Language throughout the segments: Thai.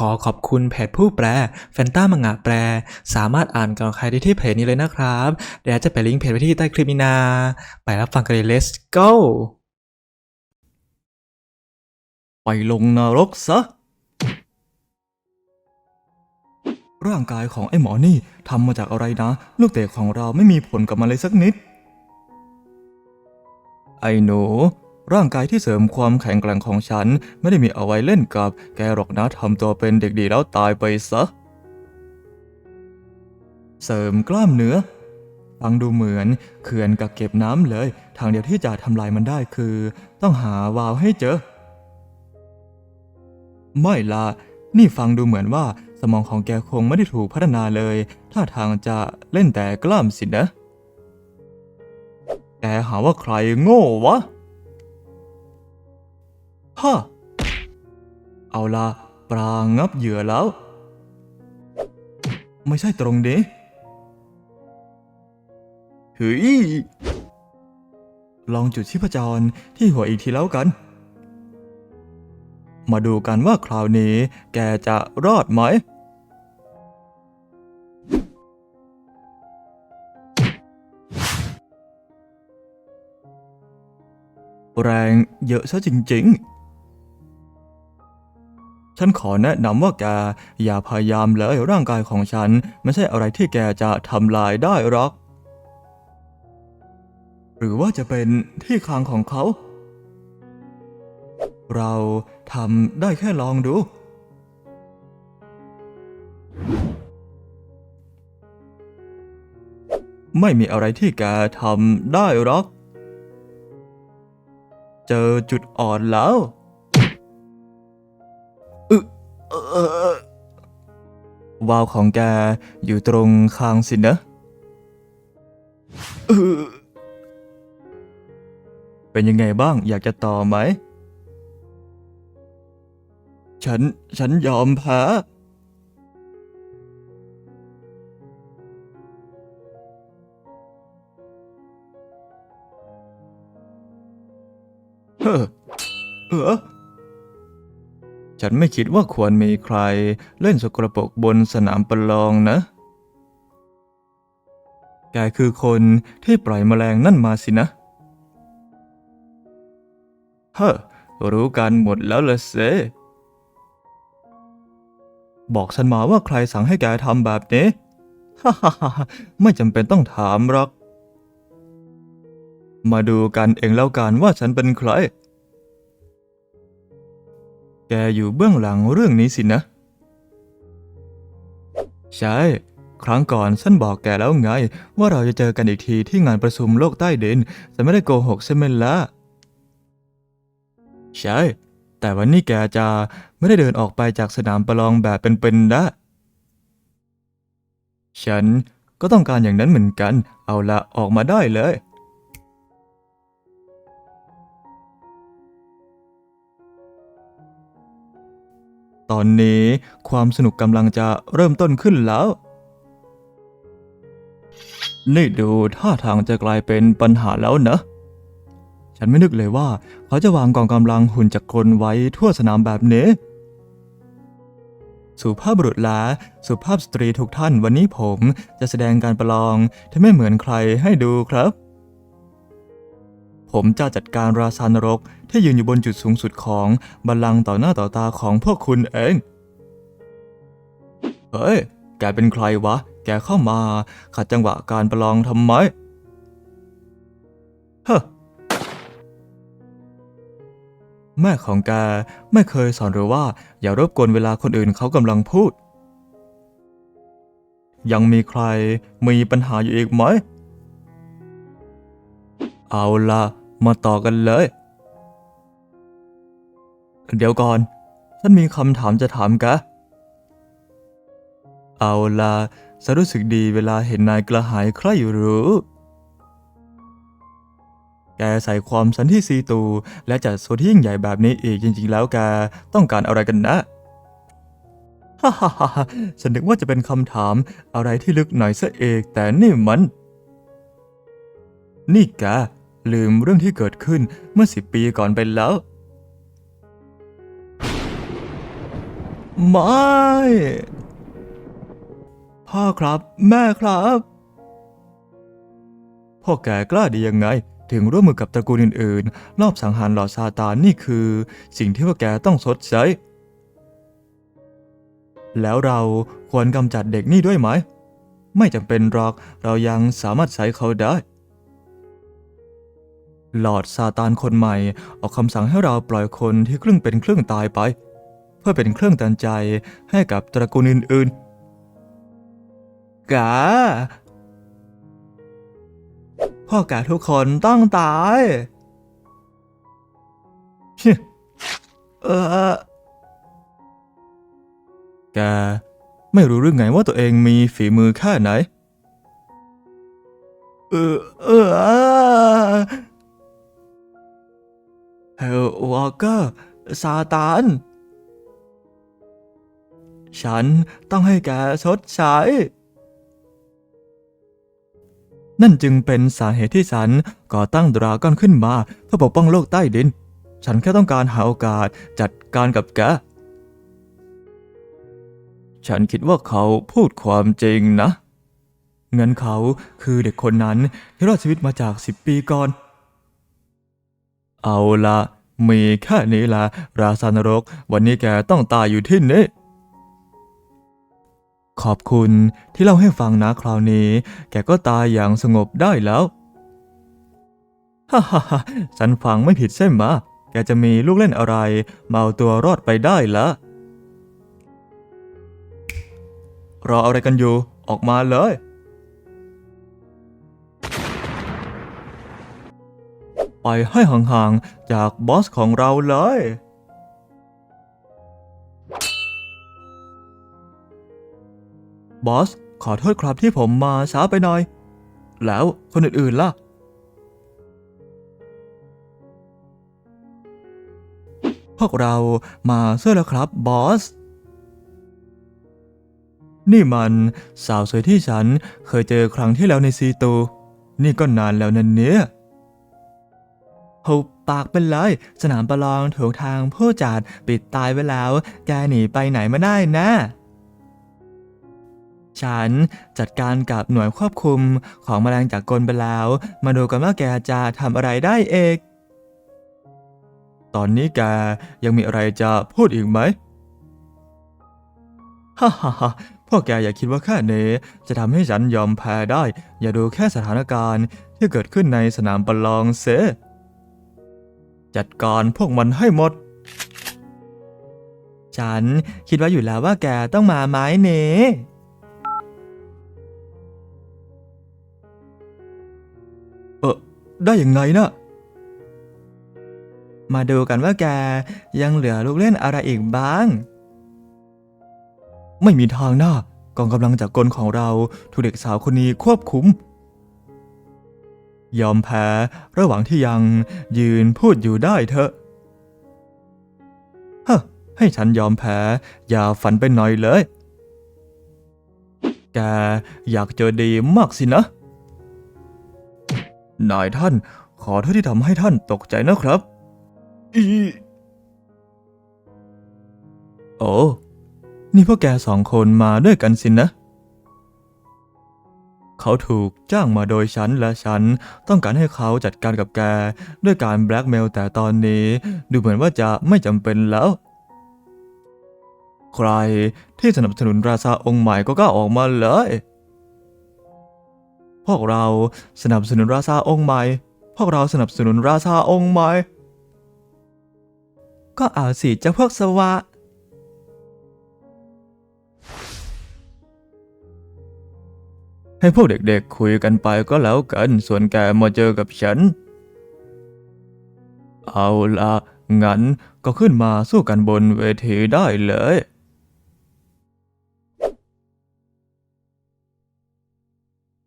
ขอขอบคุณเพจผู้แปลแฟนต้ามังงะแปล สามารถอ่านก่อนใครได้ที่เพจนี้เลยนะครับเดี๋ยวจะไปลิงก์เพจไว้ที่ใต้คลิปนี้นะไปรับฟังกันเลย let's go ไปลงนรกซะ ร่างกายของไอ้หมอนี่ทำมาจากอะไรนะ ลูกเตะของเราไม่มีผลกับมันเลยสักนิด ไอ้หนู ร่างกายที่เสริมความแข็งแกร่งของฉัน ไม่ได้มีเอาไว้เล่นกับ แกหรอกนะทำตัวเป็นเด็กดีแล้วตายไปซะ เสริมกล้ามเนื้อฟังดูเหมือนเขื่อนกับเก็บน้ำเลย ทางเดียวที่จะทำลายมันได้คือ ต้องหาวาล์วให้เจอ ไม่ละนี่ฟังดูเหมือนว่าสมองของแกคงไม่ได้ถูกพัฒนาเลยถ้าทางจะเล่นแต่กล้ามสินะ แกหาว่าใครโง่วะ ฮะเอาละปลางับเหยื่อแล้ว ไม่ใช่ตรงนี้เฮ้ยลองจุดชีพจรที่หัวอีกทีแล้วกัน มาดูกันว่าคราวนี้แกจะรอดไหม แรงเยอะซะจริง ๆ ฉันขอแนะนำว่าแกอย่าพยายามเลยร่างกายของฉัน ไม่ใช่อะไรที่แกจะทำลายได้หรอก หรือว่าจะเป็นที่คางของเขา เราทำได้แค่ลองดู ไม่มีอะไรที่แกทำได้หรอก เจอจุดอ่อนแล้ว วาวของแกอยู่ตรงคางสินะ เป็นยังไงบ้างอยากจะต่อไหม ฉัน ฉันยอมแพ้เฮ้อเออ ฉันไม่คิดว่าควรมีใครเล่นสกรปรกบนสนามประลองนะ แกคือคนที่ปล่อยแมลงนั่นมาสินะ เฮ้อ รู้กันหมดแล้วละเซบอกฉันมาว่าใครสั่งให้แกทำแบบนี้ ฮ่าฮ่าฮ่าไม่จำเป็นต้องถามหรอก มาดูกันเองแล้วกันว่าฉันเป็นใคร แกอยู่เบื้องหลังเรื่องนี้สินะ ใช่ ครั้งก่อนฉันบอกแกแล้วไง ว่าเราจะเจอกันอีกทีที่งานประชุมโลกใต้ดินแต่ไม่ได้โกหกใช่ไหมล่ะ ใช่ แต่วันนี้แกจะไม่ได้เดินออกไปจากสนามประลองแบบเป็นๆนะฉันก็ต้องการอย่างนั้นเหมือนกัน เอาละออกมาได้เลย ตอนนี้ความสนุกกำลังจะเริ่มต้นขึ้นแล้ว นี่ดูท่าทางจะกลายเป็นปัญหาแล้วนะ ฉันไม่นึกเลยว่า เขาจะวางกองกำลังหุ่นจักรกลไว้ทั่วสนามแบบนี้ สุภาพบุรุษและสุภาพสตรีทุกท่านวันนี้ผมจะแสดงการประลองที่ไม่เหมือนใครให้ดูครับ ผมจะจัดการราชานรกที่ยืนอยู่บนจุดสูงสุดของบัลลังก์ต่อหน้าต่อตาของพวกคุณเอง เฮ้ย แกเป็นใครวะ แกเข้ามาขัดจังหวะการประลองทำไม เฮ้อแม่ของแกไม่เคยสอนหรือว่า อย่ารบกวนเวลาคนอื่นเขากำลังพูด ยังมีใครมีปัญหาอยู่อีกไหม เอาละ มาต่อกันเลย เดี๋ยวก่อน ฉันมีคำถามจะถามแกเอาละฉันรู้สึกดีเวลาเห็นนายกระหายใครอยู่หรือ แกใส่ความสันที่ซีตู และจัดโซนที่ยิ่งใหญ่แบบนี้อีกจริง ๆ แล้วแกต้องการอะไรกันนะฮ่าฮ่าฮ่าฉันนึกว่าจะเป็นคำถามอะไรที่ลึกหน่อยซะเอกแต่นี่มัน นี่แก ลืมเรื่องที่เกิดขึ้นเมื่อสิบปีก่อนไปแล้ว ไม่ พ่อครับ แม่ครับ พ่อแกกล้าดียังไง ถึงร่วมมือกับตระกูลอื่นๆ รอบสังหารหลอดซาตานนี่คือ สิ่งที่พ่อแกต้องชดใช้ แล้วเราควรกำจัดเด็กนี่ด้วยไหม ไม่จำเป็นหรอก เรายังสามารถใช้เขาได้ หลอดซาตานคนใหม่ออกคำสั่งให้เราปล่อยคนที่ครึ่งเป็นครึ่งตายไป เพื่อเป็นเครื่องตือนใจให้กับตระกูลอื่นๆ กา พ่อแกทุกคนต้องตายเออแกไม่รู้หรือไงว่าตัวเองมีฝีมือแค่ไหน เออเออ เฮลวอลเกอร์ซาตาน ฉันต้องให้แกชดใช้ นั่นจึงเป็นสาเหตุที่ฉันก่อตั้งดราก้อนขึ้นมาเพื่อปกป้องโลกใต้ดิน ฉันแค่ต้องการหาโอกาสจัดการกับแก ฉันคิดว่าเขาพูดความจริงนะ เงินเขาคือเด็กคนนั้นที่รอดชีวิตมาจากสิบปีก่อน เอาละมีแค่นี้ละราซานรก วันนี้แกต้องตายอยู่ที่นี่ ขอบคุณที่เล่าให้ฟังนะคราวนี้ แกก็ตายอย่างสงบได้แล้วฮ่าฮ่าฮ่าฉันฟังไม่ผิดใช่ไหมแกจะมีลูกเล่นอะไรมาเอาตัวรอดไปได้ละรออะไรกันอยู่ ออกมาเลย ให้ห่างๆ จากบอสของเราเลย บอส ขอโทษครับที่ผมมาช้าไปหน่อย แล้วคนอื่นๆล่ะ พวกเรามาเสื้อแล้วครับบอสนี่มันสาวสวยที่ฉันเคยเจอครั้งที่แล้วในซีตู นี่ก็นานแล้วนั่นเนี่ย หุบปากเป็นเลย สนามประลองถูกทางผู้จัดปิดตายไว้แล้ว แกหนีไปไหนมาได้นะ ฉันจัดการกับหน่วยควบคุมของแมลงจากกลไปแล้ว มาดูกันว่าแกจะทำอะไรได้เองตอนนี้แกยังมีอะไรจะพูดอีกไหมฮ่าฮ่าฮ่าพวกแกอย่าคิดว่าแค่นี้จะทำให้ฉันยอมแพ้ได้ อย่าดูแค่สถานการณ์ที่เกิดขึ้นในสนามประลองเส จัดการพวกมันให้หมด ฉันคิดว่าอยู่แล้วว่าแกต้องมาไม้เนเออได้ยังไงนะ มาดูกันว่าแกยังเหลือลูกเล่นอะไรอีกบ้าง ไม่มีทางหน้ากองกำลังจากกลของเราถูกเด็กสาวคนนี้ควบคุม ยอมแพ้ระหว่างที่ยังยืนพูดอยู่ได้เถอะฮะให้ฉันยอมแพ้ อย่าฝันไปหน่อยเลย แกอยากเจอดีมากสินะ นายท่านขอโทษที่ทำให้ท่านตกใจนะครับ อีโอ้ นี่พวกแกสองคนมาด้วยกันสินะ เขาถูกจ้างมาโดยฉันและฉันต้องการให้เขาจัดการกับแก ด้วยการแบล็กเมลแต่ตอนนี้ ดูเหมือนว่าจะไม่จำเป็นแล้ว ใครที่สนับสนุนราชาองค์ใหม่ก็กล้าออกมาเลย พวกเราสนับสนุนราชาองค์ใหม่ พวกเราสนับสนุนราชาองค์ใหม่ ก็เอาสิเจ้าพวกสวะ ให้พวกเด็กๆคุยกันไปก็แล้วกัน ส่วนแกมาเจอกับฉัน เอาละงั้นก็ขึ้นมาสู้กันบนเวทีได้เลย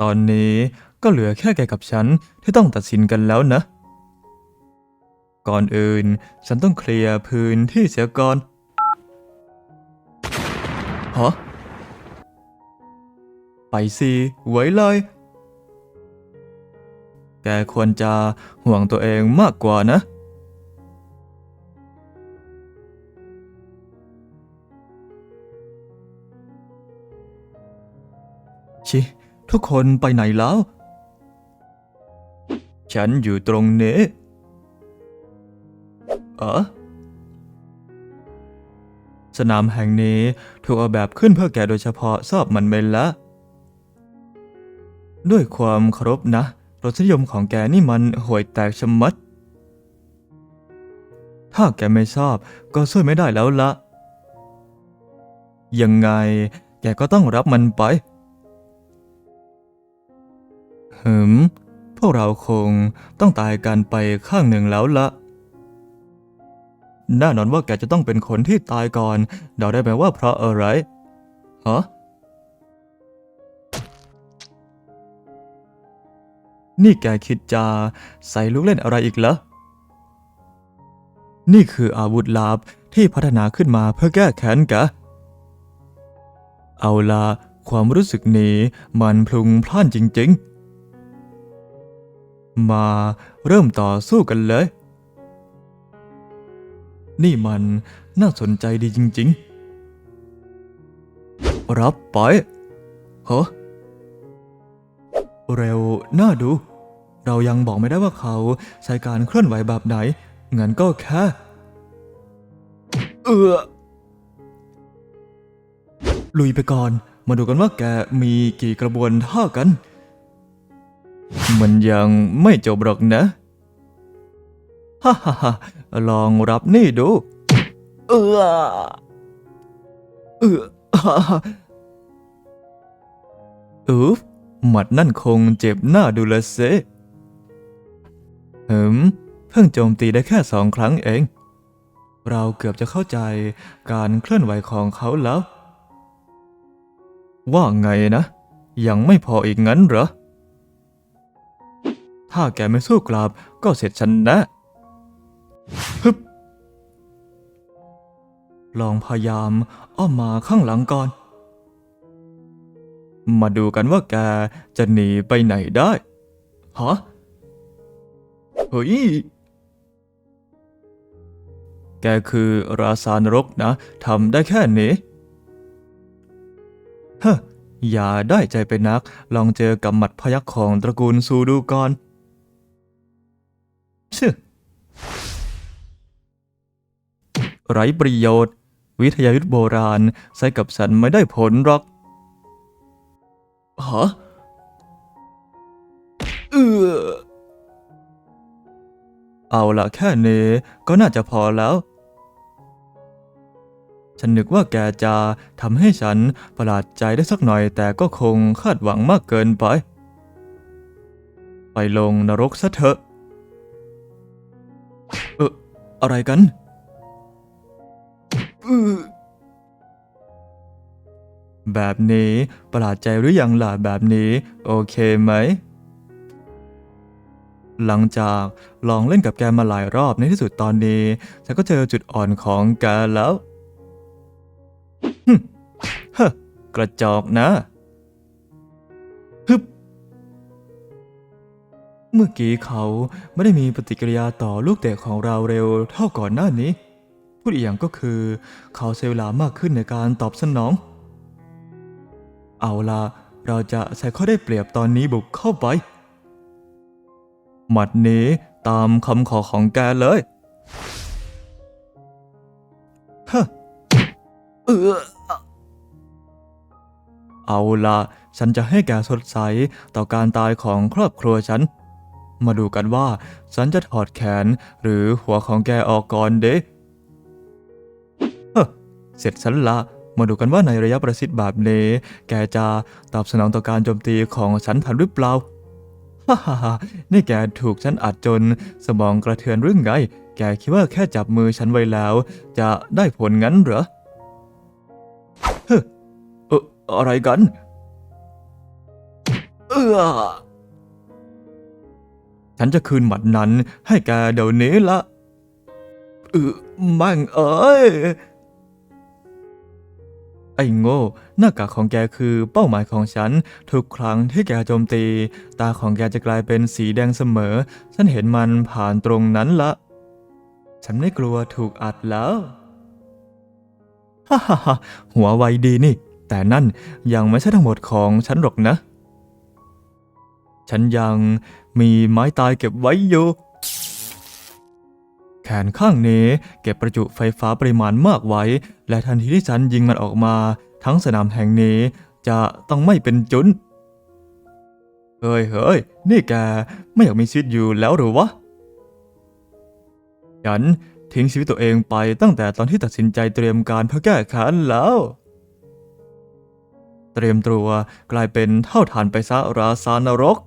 ตอนนี้ก็เหลือแค่แกกับฉันที่ต้องตัดสินกันแล้วนะ ก่อนอื่นฉันต้องเคลียร์พื้นที่เสียก่อนฮะ ไปสิไว้เลย แกควรจะห่วงตัวเองมากกว่านะ ชิ ทุกคนไปไหนแล้ว ฉันอยู่ตรงนี้ เออสนามแห่งนี้ถูกออกแบบขึ้นเพื่อแกโดยเฉพาะชอบมันเมนละ ด้วยความเคารพนะรสนิยมของแกนี่มันห่วยแตกชะมัด ถ้าแกไม่ชอบก็ช่วยไม่ได้แล้วละ ยังไงแกก็ต้องรับมันไปหืม พวกเราคงต้องตายกันไปข้างหนึ่งแล้วละแน่นอนว่าแกจะต้องเป็นคนที่ตายก่อนเดาได้ไหมว่าเพราะอะไรฮะ นี่แกคิดจะใส่ลูกเล่นอะไรอีกเหรอ นี่คืออาวุธลับที่พัฒนาขึ้นมาเพื่อแก้แค้นแกเอาละความรู้สึกนี้มันพลุงพล่านจริงๆ มาเริ่มต่อสู้กันเลย นี่มันน่าสนใจดีจริงๆ รับไปเฮ้เร็วน่าดู เรายังบอกไม่ได้ว่าเขาใช้การเคลื่อนไหวแบบไหนงั้นก็แค่เออลุยไปก่อน มาดูกันว่าแกมีกี่กระบวนท่ากัน มันยังไม่จบหรอกนะฮ่าฮ่าฮ่าลองรับนี่ดู เออเออฮ่าฮ่าอุ๊บหมัดนั่นคงเจ็บหน้าดูละเซ หืม เพิ่งโจมตีได้แค่สองครั้งเอง เราเกือบจะเข้าใจการเคลื่อนไหวของเขาแล้ว ว่าไงนะ ยังไม่พออีกงั้นเหรอ ถ้าแกไม่สู้กลับก็เสร็จฉันนะฮึบลองพยายามอ้อมมาข้างหลังก่อน มาดูกันว่าแกจะหนีไปไหนได้ฮะ เฮ้ย แกคือราซานรกนะ ทำได้แค่นี้ฮ้อย่าได้ใจไปนัก ลองเจอกับหมัดพยักของตระกูลซูดูก่อนชื่อไร้ประโยชน์ วิทยายุทธโบราณใช้กับฉันไม่ได้ผลหรอกฮะ เอาละแค่นี้ก็น่าจะพอแล้ว ฉันนึกว่าแกจะทำให้ฉันประหลาดใจได้สักหน่อยแต่ก็คงคาดหวังมากเกินไป ไปลงนรกซะเถอะ เอออะไรกันแบบนี้ประหลาดใจหรือยังล่ะแบบนี้ โอเคไหม หลังจากลองเล่นกับแกมาหลายรอบในที่สุดตอนนี้ฉันก็เจอจุดอ่อนของแกแล้วฮึเฮ้กระจอกนะฮึบเมื่อกี้เขาไม่ได้มีปฏิกิริยาต่อลูกเตะของเราเร็วเท่าก่อนหน้านี้ พูดอีกอย่างก็คือ เขาใช้เวลามากขึ้นในการตอบสนอง เอาล่ะเราจะใช้ข้อได้เปรียบตอนนี้บุกเข้าไป หมัดนี้ตามคำขอของแกเลยฮะเออเอาละฉันจะให้แกสดใสต่อการตายของครอบครัวฉัน มาดูกันว่า ฉันจะถอดแขนหรือหัวของแกออกก่อนเด้เสร็จฉันละ มาดูกันว่าในระยะประชิดแบบนี้ แกจะตอบสนองต่อการโจมตีของฉันทันหรือเปล่า ฮ่าฮ่าฮ่านี่แกถูกฉันอัดจน สมองกระเทือนหรือไง แกคิดว่าแค่จับมือฉันไว้แล้ว จะได้ผลงั้นเหรอ เฮ้อเอออะไรกัน เออฉันจะคืนหมัดนั้นให้แกเดี๋ยวนี้ละเออแมั่งเอ้ย ไอ้โง่ หน้ากากของแกคือเป้าหมายของฉัน ทุกครั้งที่แกโจมตี ตาของแกจะกลายเป็นสีแดงเสมอ ฉันเห็นมันผ่านตรงนั้นละ ฉันไม่กลัวถูกอัดแล้วฮ่าฮ่าฮ่าหัวไวดีนี่ แต่นั่นยังไม่ใช่ทั้งหมดของฉันหรอกนะ ฉันยังมีไม้ตายเก็บไว้อยู่ ขนข้างนี้เก็บประจุไฟฟ้าปริมาณมากไว้ และทันทีที่ฉันยิงมันออกมา ทั้งสนามแห่งนี้จะต้องไม่เป็นจุนเฮ้ยเฮ้ยนี่แกไม่อยากมีชีวิตอยู่แล้วหรือวะ ฉันทิ้งชีวิตตัวเองไปตั้งแต่ตอนที่ตัดสินใจเตรียมการเพื่อแก้แค้นแล้ว เตรียมตัวกลายเป็นเท่าฐานไปซะราซานรก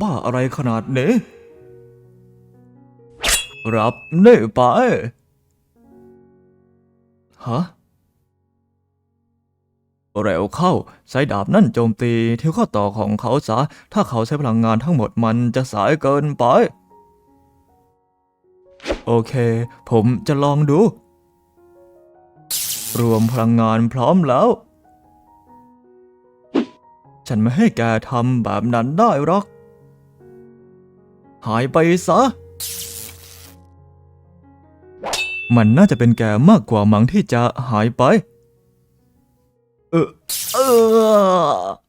บ้าอะไรขนาดนี้ รับนี่ไปฮะเร็วเข้าใช้ดาบนั่นโจมตีที่ข้อต่อของเขาซะ ถ้าเขาใช้พลังงานทั้งหมดมันจะสายเกินไป โอเค ผมจะลองดู รวมพลังงานพร้อมแล้ว ฉันไม่ให้แกทำแบบนั้นได้หรอก หายไปซะ มันน่าจะเป็นแกมากกว่ามั้งที่จะหายไป เออเออ